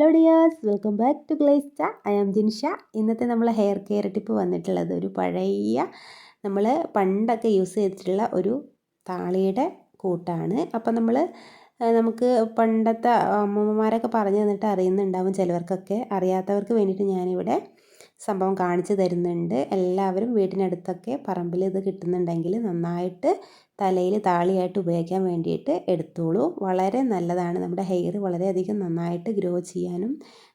Viewers welcome back to ഗ്ലേസ്റ്റ I am Jinsha ഇന്നത്തെ നമ്മൾ ഹെയർ കെയർ ടിപ്പ് വന്നിട്ടുള്ളത് ഒരു പഴയ നമ്മൾ പണ്ടൊക്കെ യൂസ് ചെയ്തിട്ടുള്ള ഒരു താളിയുടെ കൂട്ടാണ്. അപ്പം നമ്മൾ നമുക്ക് പണ്ടത്തെ അമ്മൂമ്മമാരൊക്കെ പറഞ്ഞു തന്നിട്ട് അറിയുന്നുണ്ടാവും ചിലവർക്കൊക്കെ. അറിയാത്തവർക്ക് വേണ്ടിയിട്ട് ഞാനിവിടെ സംഭവം കാണിച്ചു തരുന്നുണ്ട്. എല്ലാവരും വീടിനടുത്തൊക്കെ പറമ്പിൽ ഇത് കിട്ടുന്നുണ്ടെങ്കിൽ നന്നായിട്ട് തലയിൽ താളിയായിട്ട് ഉപയോഗിക്കാൻ വേണ്ടിയിട്ട് എടുത്തോളൂ. വളരെ നല്ലതാണ്. നമ്മുടെ ഹെയർ വളരെയധികം നന്നായിട്ട് ഗ്രോ ചെയ്യാനും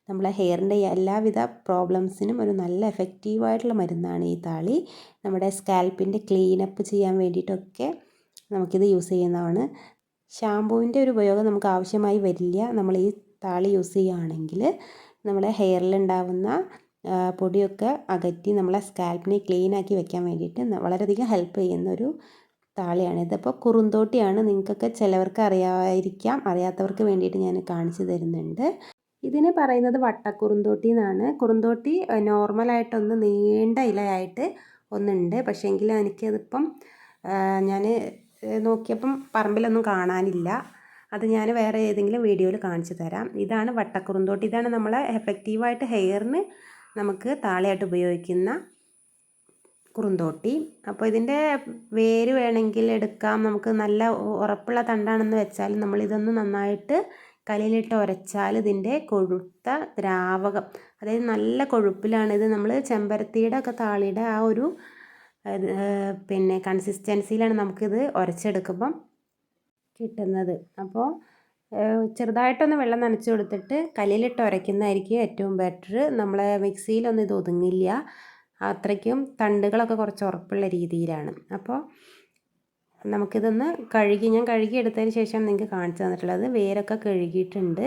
നമ്മളെ ഹെയറിന്റെ എല്ലാവിധ പ്രോബ്ലംസിനും ഒരു നല്ല എഫക്റ്റീവായിട്ടുള്ള മരുന്നാണ് ഈ താളി. നമ്മുടെ സ്കാൽപ്പിന്റെ ക്ലീനപ്പ് ചെയ്യാൻ വേണ്ടിയിട്ടൊക്കെ നമുക്കിത് യൂസ് ചെയ്യുന്നതാണ്. ഷാമ്പൂവിന്റെ ഒരു ഉപയോഗം നമുക്ക് ആവശ്യമായി വരില്ല. നമ്മൾ ഈ താളി യൂസ് ചെയ്യുകയാണെങ്കിൽ നമ്മുടെ ഹെയറിലുണ്ടാവുന്ന പൊടിയൊക്കെ അകറ്റി നമ്മളെ സ്കാൽപ്പിനെ ക്ലീൻ ആക്കി വെക്കാൻ വേണ്ടിയിട്ട് വളരെയധികം ഹെൽപ്പ് ചെയ്യുന്ന ഒരു താളിയാണ്. ഇതിപ്പോൾ കുറുന്തോട്ടിയാണ്. നിങ്ങൾക്കൊക്കെ ചിലവർക്ക് അറിയാമായിരിക്കാം അറിയാത്തവർക്ക് വേണ്ടിയിട്ട് ഞാൻ കാണിച്ചു തരുന്നുണ്ട്. ഇതിന് പറയുന്നത് വട്ടക്കുറുന്തോട്ടി എന്നാണ്. കുറുന്തോട്ടി നോർമലായിട്ടൊന്ന് നീണ്ട ഇലയായിട്ട് ഒന്നുണ്ട്. പക്ഷേ എങ്കിൽ എനിക്കതിപ്പം ഞാൻ നോക്കിയപ്പം പറമ്പിലൊന്നും കാണാനില്ല. അത് ഞാൻ വേറെ ഏതെങ്കിലും വീഡിയോയിൽ കാണിച്ചു തരാം. ഇതാണ് വട്ടക്കുറുന്തോട്ടി. ഇതാണ് നമ്മളെ എഫക്റ്റീവായിട്ട് ഹെയറിന് നമുക്ക് താളിയായിട്ട് ഉപയോഗിക്കുന്ന കുറുന്തോട്ടി. അപ്പോൾ ഇതിന്റെ വേര് വേണമെങ്കിൽ എടുക്കാം. നമുക്ക് നല്ല ഉറപ്പുള്ള തണ്ടാണെന്ന് വെച്ചാൽ നമ്മളിതൊന്ന് നന്നായിട്ട് കലയിലിട്ട് ഉരച്ചാൽ ഇതിന്റെ കൊഴുത്ത ദ്രാവകം അതായത് നല്ല കൊഴുപ്പിലാണ് ഇത്. നമ്മൾ ചെമ്പരത്തിയുടെ ഒക്കെ താളിയുടെ ആ ഒരു പിന്നെ കൺസിസ്റ്റൻസിയിലാണ് നമുക്കിത് ഉരച്ചെടുക്കുമ്പം കിട്ടുന്നത്. അപ്പോൾ ചെറുതായിട്ടൊന്ന് വെള്ളം നനച്ച് കൊടുത്തിട്ട് കല്ലിലിട്ട് ഉരയ്ക്കുന്നതായിരിക്കും ഏറ്റവും ബെറ്റർ നമ്മൾ മിക്സിയിലൊന്നും ഇത് ഒതുങ്ങില്ല. അത്രയ്ക്കും തണ്ടുകളൊക്കെ കുറച്ച് ഉറപ്പുള്ള രീതിയിലാണ്. അപ്പോൾ നമുക്കിതൊന്ന് കഴുകി ഞാൻ കഴുകി എടുത്തതിന് ശേഷം നിങ്ങൾക്ക് കാണിച്ചു തന്നിട്ടുള്ളത്. വേരൊക്കെ കഴുകിയിട്ടുണ്ട്.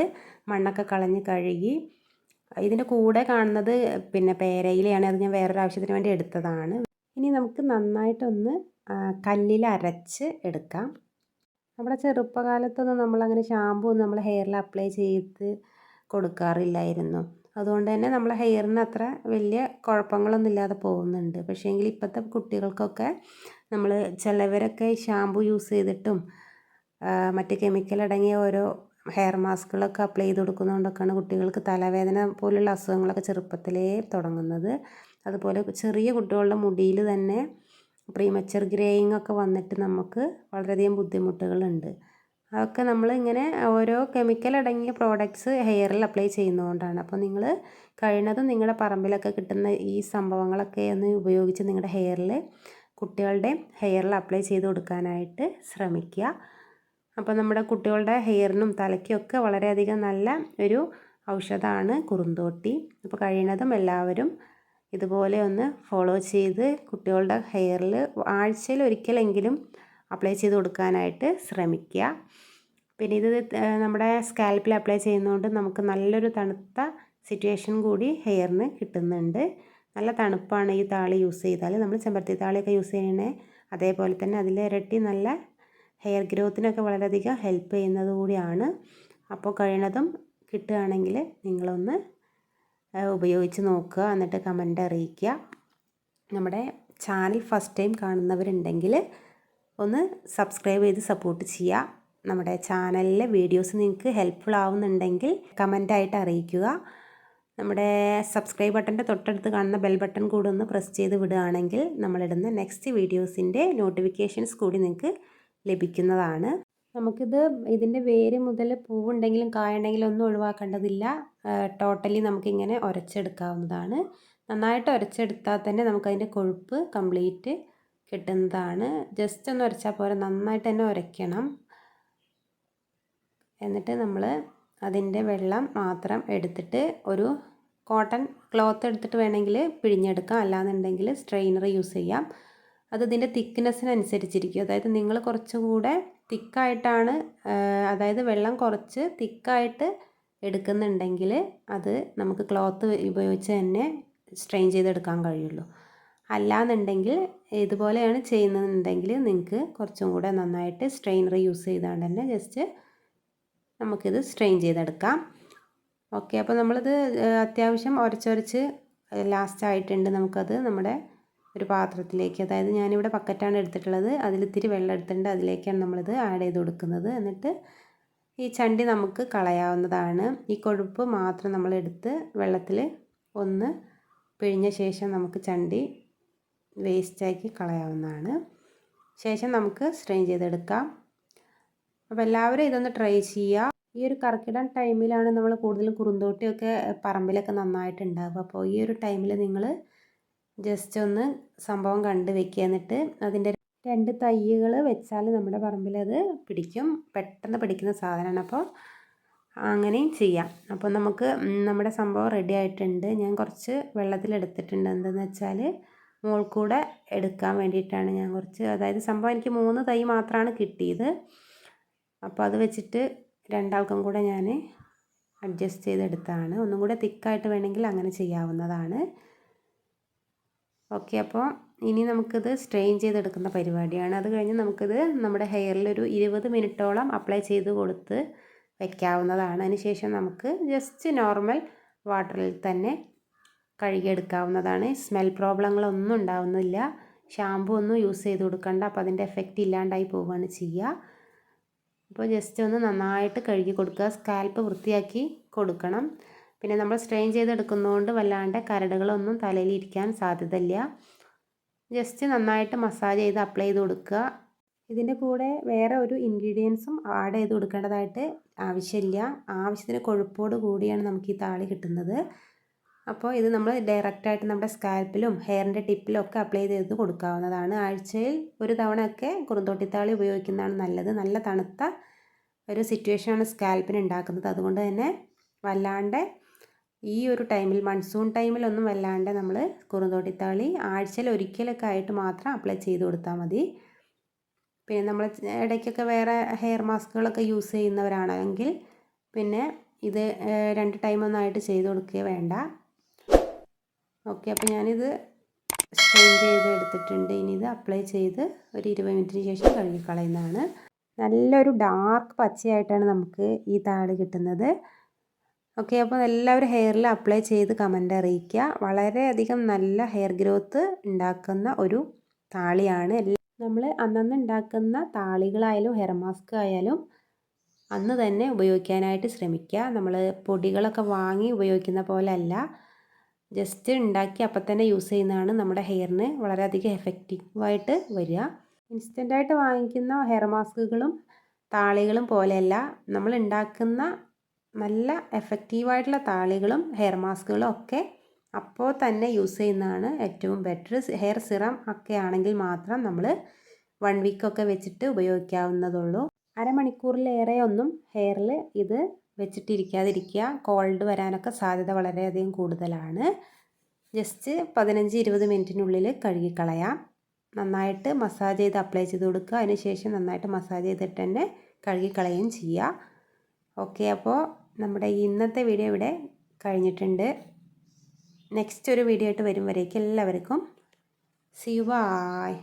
മണ്ണൊക്കെ കളഞ്ഞ് കഴുകി. ഇതിന്റെ കൂടെ കാണുന്നത് പിന്നെ പേരയിലയാണ്. അത് ഞാൻ വേറൊരു ആവശ്യത്തിന് വേണ്ടി എടുത്തതാണ്. ഇനി നമുക്ക് നന്നായിട്ടൊന്ന് കല്ലിൽ അരച്ച് എടുക്കാം. നമ്മുടെ ചെറുപ്പകാലത്തൊന്നും നമ്മളങ്ങനെ ഷാമ്പൂ നമ്മൾ ഹെയറിൽ അപ്ലൈ ചെയ്ത് കൊടുക്കാറില്ലായിരുന്നു. അതുകൊണ്ട് തന്നെ നമ്മളെ ഹെയറിന് അത്ര വലിയ കുഴപ്പങ്ങളൊന്നും ഇല്ലാതെ പോകുന്നുണ്ട്. പക്ഷേങ്കിൽ ഇപ്പോഴത്തെ കുട്ടികൾക്കൊക്കെ നമ്മൾ ചിലവരൊക്കെ ഷാമ്പു യൂസ് ചെയ്തിട്ടും മറ്റ് കെമിക്കൽ അടങ്ങിയ ഓരോ ഹെയർ മാസ്കുകളൊക്കെ അപ്ലൈ ചെയ്ത് കൊടുക്കുന്നതുകൊണ്ടൊക്കെയാണ് കുട്ടികൾക്ക് തലവേദന പോലുള്ള അസുഖങ്ങളൊക്കെ ചെറുപ്പത്തിലേ തുടങ്ങുന്നത്. അതുപോലെ ചെറിയ കുട്ടികളുടെ മുടിയിൽ തന്നെ പ്രീമച്ചർ ഗ്രേയിങ് ഒക്കെ വന്നിട്ട് നമുക്ക് വളരെയധികം ബുദ്ധിമുട്ടുകളുണ്ട്. അതൊക്കെ നമ്മൾ ഇങ്ങനെ ഓരോ കെമിക്കൽ അടങ്ങിയ പ്രോഡക്ട്സ് ഹെയറിൽ അപ്ലൈ ചെയ്യുന്നതുകൊണ്ടാണ്. അപ്പോൾ നിങ്ങൾ കഴിയുന്നതും നിങ്ങളുടെ പറമ്പിലൊക്കെ കിട്ടുന്ന ഈ സംഭവങ്ങളൊക്കെ ഒന്ന് ഉപയോഗിച്ച് നിങ്ങളുടെ ഹെയറിൽ കുട്ടികളുടെ ഹെയറിൽ അപ്ലൈ ചെയ്ത് കൊടുക്കാനായിട്ട് ശ്രമിക്കുക. അപ്പോൾ നമ്മുടെ കുട്ടികളുടെ ഹെയറിനും തലയ്ക്കൊക്കെ വളരെയധികം നല്ല ഒരു ഔഷധമാണ് കുറുന്തോട്ടി. അപ്പോൾ കഴിയുന്നതും എല്ലാവരും ഇതുപോലെ ഒന്ന് ഫോളോ ചെയ്ത് കുട്ടികളുടെ ഹെയറിൽ ആഴ്ചയിൽ ഒരിക്കലെങ്കിലും അപ്ലൈ ചെയ്ത് കൊടുക്കാനായിട്ട് ശ്രമിക്കുക. പിന്നെ ഇത് നമ്മുടെ സ്കാൽപ്പിൽ അപ്ലൈ ചെയ്യുന്നതുകൊണ്ട് നമുക്ക് നല്ലൊരു തണുത്ത സിറ്റുവേഷൻ കൂടി ഹെയറിന് കിട്ടുന്നുണ്ട്. നല്ല തണുപ്പാണ് ഈ താളി യൂസ് ചെയ്താൽ നമ്മൾ ചെമ്പരത്തി താളിയൊക്കെ യൂസ് ചെയ്യണേ അതേപോലെ തന്നെ അതിൽ ഇരട്ടി നല്ല ഹെയർ ഗ്രോത്തിനൊക്കെ വളരെയധികം ഹെൽപ്പ് ചെയ്യുന്നത് കൂടിയാണ്. അപ്പോൾ കഴിയണതും കിട്ടുകയാണെങ്കിൽ നിങ്ങളൊന്ന് ഉപയോഗിച്ച് നോക്കുക. എന്നിട്ട് കമന്റ് അറിയിക്കുക. നമ്മുടെ ചാനൽ ഫസ്റ്റ് ടൈം കാണുന്നവരുണ്ടെങ്കിൽ ഒന്ന് സബ്സ്ക്രൈബ് ചെയ്ത് സപ്പോർട്ട് ചെയ്യുക. നമ്മുടെ ചാനലിലെ വീഡിയോസ് നിങ്ങൾക്ക് ഹെൽപ്ഫുൾ ആവുന്നുണ്ടെങ്കിൽ കമന്റായിട്ട് അറിയിക്കുക. നമ്മുടെ സബ്സ്ക്രൈബ് ബട്ടന്റെ തൊട്ടടുത്ത് കാണുന്ന ബെൽ ബട്ടൺ കൂടെ ഒന്ന് പ്രസ് ചെയ്ത് വിടുകയാണെങ്കിൽ നമ്മളിടുന്ന നെക്സ്റ്റ് വീഡിയോസിന്റെ നോട്ടിഫിക്കേഷൻസ് കൂടി നിങ്ങൾക്ക് ലഭിക്കുന്നതാണ്. നമുക്കിത് ഇതിന്റെ വേര് മുതൽ പൂവുണ്ടെങ്കിലും കായുണ്ടെങ്കിലും ഒന്നും ഒഴിവാക്കേണ്ടതില്ല. ടോട്ടലി നമുക്കിങ്ങനെ ഉരച്ചെടുക്കാവുന്നതാണ് നന്നായിട്ട് ഉരച്ചെടുത്താൽ തന്നെ നമുക്കതിന്റെ കൊഴുപ്പ് കംപ്ലീറ്റ് കിട്ടുന്നതാണ്. ജസ്റ്റ് ഒന്ന് ഉരച്ചാൽ പോരെ നന്നായിട്ട് തന്നെ ഉരയ്ക്കണം എന്നിട്ട് നമ്മൾ അതിന്റെ വെള്ളം മാത്രം എടുത്തിട്ട് ഒരു കോട്ടൺ ക്ലോത്ത് എടുത്തിട്ട് വേണമെങ്കിൽ പിഴിഞ്ഞെടുക്കാം. അല്ലാന്നുണ്ടെങ്കിൽ സ്ട്രെയിനർ യൂസ് ചെയ്യാം. അത് ഇതിന്റെ തിക്നെസ്സിനനുസരിച്ചിരിക്കും അതായത് നിങ്ങൾ കുറച്ചുകൂടെ തിക്കായിട്ടാണ് അതായത് വെള്ളം കുറച്ച് തിക്കായിട്ട് എടുക്കുന്നുണ്ടെങ്കിൽ അത് നമുക്ക് ക്ലോത്ത് ഉപയോഗിച്ച് തന്നെ സ്ട്രെയിൻ ചെയ്തെടുക്കാൻ കഴിയുള്ളൂ. അല്ലാന്നുണ്ടെങ്കിൽ ഇതുപോലെയാണ് ചെയ്യുന്നതെന്നുണ്ടെങ്കിൽ നിങ്ങൾക്ക് കുറച്ചും കൂടെ നന്നായിട്ട് സ്ട്രെയിനർ യൂസ് ചെയ്താണ്ട് തന്നെ ജസ്റ്റ് നമുക്കിത് സ്ട്രെയിൻ ചെയ്തെടുക്കാം. ഓക്കെ അപ്പോൾ നമ്മളിത് അത്യാവശ്യം ഉരച്ചൊരച്ച് ലാസ്റ്റ് ആയിട്ടുണ്ട് നമുക്കത് നമ്മുടെ ഒരു പാത്രത്തിലേക്ക്. അതായത് ഞാനിവിടെ പക്കറ്റാണ് എടുത്തിട്ടുള്ളത്. അതിൽ ഇത്തിരി വെള്ളം എടുത്തിട്ടുണ്ട്. അതിലേക്കാണ് നമ്മളിത് ആഡ് ചെയ്ത് കൊടുക്കുന്നത്. എന്നിട്ട് ഈ ചണ്ടി നമുക്ക് കളയാവുന്നതാണ്. ഈ കൊഴുപ്പ് മാത്രം നമ്മൾ എടുത്ത് വെള്ളത്തിൽ ഒന്ന് പിഴിഞ്ഞ ശേഷം നമുക്ക് ചണ്ടി വേസ്റ്റാക്കി കളയാവുന്നതാണ്. ശേഷം നമുക്ക് സ്ട്രെയിൻ ചെയ്തെടുക്കാം. അപ്പോൾ എല്ലാവരും ഇതൊന്ന് ട്രൈ ചെയ്യുക. ഈ ഒരു കറക്കിടാൻ ടൈമിലാണ് നമ്മൾ കൂടുതലും കുറുന്തോട്ടിയൊക്കെ പറമ്പിലൊക്കെ നന്നായിട്ട് ഉണ്ടാവുക അപ്പോൾ ഈ ഒരു ടൈമിൽ നിങ്ങൾ ജസ്റ്റ് ഒന്ന് സംഭവം കണ്ട് വെക്കുക എന്നിട്ട് അതിന്റെ രണ്ട് തയ്യുകൾ വെച്ചാൽ നമ്മുടെ പറമ്പിലത് പിടിക്കും. പെട്ടെന്ന് പിടിക്കുന്ന സാധനമാണ് അപ്പോൾ അങ്ങനെയും ചെയ്യാം. അപ്പോൾ നമുക്ക് നമ്മുടെ സംഭവം റെഡി ആയിട്ടുണ്ട്. ഞാൻ കുറച്ച് വെള്ളത്തിലെടുത്തിട്ടുണ്ട് എന്തെന്ന് വെച്ചാൽ മോൾക്കൂടെ കൂടെ എടുക്കാൻ വേണ്ടിയിട്ടാണ് ഞാൻ കുറച്ച് അതായത് സംഭവം എനിക്ക് മൂന്ന് തൈ മാത്രമാണ് കിട്ടിയത്. അപ്പോൾ അത് വെച്ചിട്ട് രണ്ടാൾക്കും കൂടെ ഞാൻ അഡ്ജസ്റ്റ് ചെയ്തെടുത്താണ് ഒന്നും കൂടെ തിക്കായിട്ട് വേണമെങ്കിൽ അങ്ങനെ ചെയ്യാവുന്നതാണ്. ഓക്കെ അപ്പോൾ ഇനി നമുക്കിത് സ്ട്രെയിൻ ചെയ്തെടുക്കുന്ന പരിപാടിയാണ്. അത് കഴിഞ്ഞ് നമുക്കിത് നമ്മുടെ ഹെയറിൽ ഒരു ഇരുപത് മിനിറ്റോളം അപ്ലൈ ചെയ്ത് കൊടുത്ത് വയ്ക്കാവുന്നതാണ് അതിനുശേഷം നമുക്ക് ജസ്റ്റ് നോർമൽ വാട്ടറിൽ തന്നെ കഴുകിയെടുക്കാവുന്നതാണ്. സ്മെൽ പ്രോബ്ലങ്ങളൊന്നും ഉണ്ടാവുന്നില്ല. ഷാമ്പു ഒന്നും യൂസ് ചെയ്ത് കൊടുക്കണ്ട. അപ്പോൾ അതിന്റെ എഫക്റ്റ് ഇല്ലാണ്ടായി പോവുകയാണ് ചെയ്യുക അപ്പോൾ ജസ്റ്റ് ഒന്ന് നന്നായിട്ട് കഴുകി കൊടുക്കുക. സ്കാൽപ്പ് വൃത്തിയാക്കി കൊടുക്കണം. പിന്നെ നമ്മൾ സ്ട്രെയിൻ ചെയ്തെടുക്കുന്നതുകൊണ്ട് വല്ലാണ്ട് കരടുകളൊന്നും തലയിൽ ഇരിക്കാൻ സാധ്യതയില്ല. ജസ്റ്റ് നന്നായിട്ട് മസാജ് ചെയ്ത് അപ്ലൈ ചെയ്ത് കൊടുക്കുക. ഇതിന്റെ കൂടെ വേറെ ഒരു ഇൻഗ്രീഡിയൻസും ആഡ് ചെയ്ത് കൊടുക്കേണ്ടതായിട്ട് ആവശ്യമില്ല. ആവശ്യത്തിന് കൊഴുപ്പോട് കൂടിയാണ് നമുക്ക് ഈ താളി കിട്ടുന്നത്. അപ്പോൾ ഇത് നമ്മൾ ഡയറക്റ്റായിട്ട് നമ്മുടെ സ്കാൽപ്പിലും ഹെയറിന്റെ ടിപ്പിലും ഒക്കെ അപ്ലൈ ചെയ്ത് കൊടുക്കാവുന്നതാണ്. ആഴ്ചയിൽ ഒരു തവണ ഒക്കെ കുറുന്തോട്ടിത്താളി ഉപയോഗിക്കുന്നതാണ് നല്ലത്. നല്ല തണുത്ത ഒരു സിറ്റുവേഷനാണ് സ്കാൽപ്പിന് ഉണ്ടാക്കുന്നത്. അതുകൊണ്ട് തന്നെ വല്ലാണ്ട് ഈ ഒരു ടൈമിൽ മൺസൂൺ ടൈമിലൊന്നും വല്ലാണ്ട് നമ്മൾ കുറുന്തോട്ടിത്താളി ആഴ്ചയിൽ ഒരിക്കലൊക്കെ ആയിട്ട് മാത്രം അപ്ലൈ ചെയ്ത് കൊടുത്താൽ മതി. പിന്നെ നമ്മൾ ഇടയ്ക്കൊക്കെ വേറെ ഹെയർ മാസ്കുകളൊക്കെ യൂസ് ചെയ്യുന്നവരാണെങ്കിൽ പിന്നെ ഇത് രണ്ട് ടൈമൊന്നായിട്ട് ചെയ്ത് കൊടുക്കുക വേണ്ട. ഓക്കെ അപ്പോൾ ഞാനിത് സ്ട്രെയിൻ ചെയ്ത് എടുത്തിട്ടുണ്ട്. ഇനി ഇത് അപ്ലൈ ചെയ്ത് ഒരു ഇരുപത് മിനിറ്റിന് ശേഷം കഴുകിക്കളയുന്നതാണ്. നല്ലൊരു ഡാർക്ക് പച്ചയായിട്ടാണ് നമുക്ക് ഈ താട് കിട്ടുന്നത്. ഓക്കെ അപ്പോൾ എല്ലാവരും ഹെയറിൽ അപ്ലൈ ചെയ്ത് കമന്റ് അറിയിക്കുക. വളരെയധികം നല്ല ഹെയർ ഗ്രോത്ത് ഉണ്ടാക്കുന്ന ഒരു താളിയാണ്. നമ്മൾ അന്നന്ന് ഉണ്ടാക്കുന്ന താളികളായാലും ഹെയർ മാസ്ക് ആയാലും അന്ന് തന്നെ ഉപയോഗിക്കാനായിട്ട് ശ്രമിക്കുക. നമ്മൾ പൊടികളൊക്കെ വാങ്ങി ഉപയോഗിക്കുന്ന പോലെ അല്ല ജസ്റ്റ് ഉണ്ടാക്കി അപ്പം തന്നെ യൂസ് ചെയ്യുന്നതാണ് നമ്മുടെ ഹെയറിന് വളരെയധികം എഫക്റ്റീവായിട്ട് വരിക. ഇൻസ്റ്റന്റായിട്ട് വാങ്ങിക്കുന്ന ഹെയർ മാസ്കുകളും താളികളും പോലെയല്ല. നമ്മൾ ഉണ്ടാക്കുന്ന നല്ല എഫക്റ്റീവായിട്ടുള്ള താളികളും ഹെയർ മാസ്കുകളും ഒക്കെ അപ്പോൾ തന്നെ യൂസ് ചെയ്യുന്നതാണ് ഏറ്റവും ബെറ്റർ ഹെയർ സിറം ഒക്കെ ആണെങ്കിൽ മാത്രം നമ്മൾ വൺ വീക്കൊക്കെ വെച്ചിട്ട് ഉപയോഗിക്കാവുന്നതുള്ളൂ. അരമണിക്കൂറിലേറെ ഒന്നും ഹെയറിൽ ഇത് വെച്ചിട്ടിരിക്കാതിരിക്കുക. കോൾഡ് വരാനൊക്കെ സാധ്യത വളരെയധികം കൂടുതലാണ്. ജസ്റ്റ് പതിനഞ്ച് ഇരുപത് മിനിറ്റിനുള്ളിൽ കഴുകിക്കളയാം. നന്നായിട്ട് മസാജ് ചെയ്ത് അപ്ലൈ ചെയ്ത് കൊടുക്കുക. അതിനുശേഷം നന്നായിട്ട് മസാജ് ചെയ്തിട്ട് തന്നെ കഴുകിക്കളയുകയും ചെയ്യുക. ഓക്കെ അപ്പോൾ നമ്മുടെ ഇന്നത്തെ വീഡിയോ ഇവിടെ കഴിഞ്ഞിട്ടുണ്ട്. നെക്സ്റ്റ് ഒരു വീഡിയോ ആയിട്ട് വരും വരേക്കും. എല്ലാവർക്കും സി ബായ്